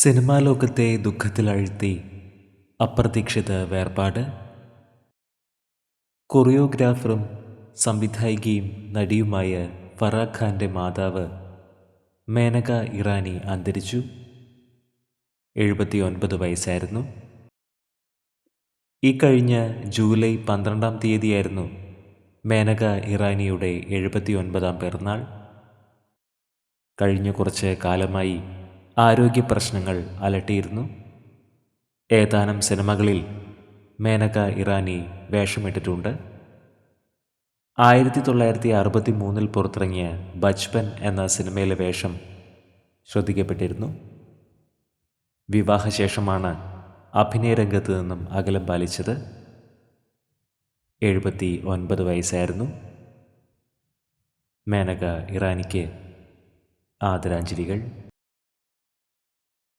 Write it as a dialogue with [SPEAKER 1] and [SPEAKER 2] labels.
[SPEAKER 1] Cinema ലോകത്തെ ദുഃഖത്തിലഴ്ത്തി അപ്രതീക്ഷിത വേർപാട്. കൊറിയോഗ്രാഫറും സംവിധായികയും നടിയുമായ ഫറാ ഖാന്റെ മാതാവ് മേനക ഇറാനി അന്തരിച്ചു. എഴുപത്തിയൊൻപത് വയസ്സായിരുന്നു. ഈ കഴിഞ്ഞ ജൂലൈ പന്ത്രണ്ടാം തീയതിയായിരുന്നു മേനക ഇറാനിയുടെ എഴുപത്തിയൊൻപതാം പിറന്നാൾ. കഴിഞ്ഞ കുറച്ച് കാലമായി ആരോഗ്യ പ്രശ്നങ്ങൾ അലട്ടിയിരുന്നു. ഏതാനും സിനിമകളിൽ മേനക ഇറാനി വേഷമിട്ടിട്ടുണ്ട്. ആയിരത്തി തൊള്ളായിരത്തി അറുപത്തി മൂന്നിൽ പുറത്തിറങ്ങിയ ബച്പൻ എന്ന സിനിമയിലെ വേഷം ശ്രദ്ധിക്കപ്പെട്ടിരുന്നു. വിവാഹശേഷമാണ് അഭിനയ രംഗത്ത് നിന്നും അകലം പാലിച്ചത്. എഴുപത്തി ഒൻപത് വയസ്സായിരുന്നു. മേനക ഇറാനിക്ക് ആദരാഞ്ജലികൾ.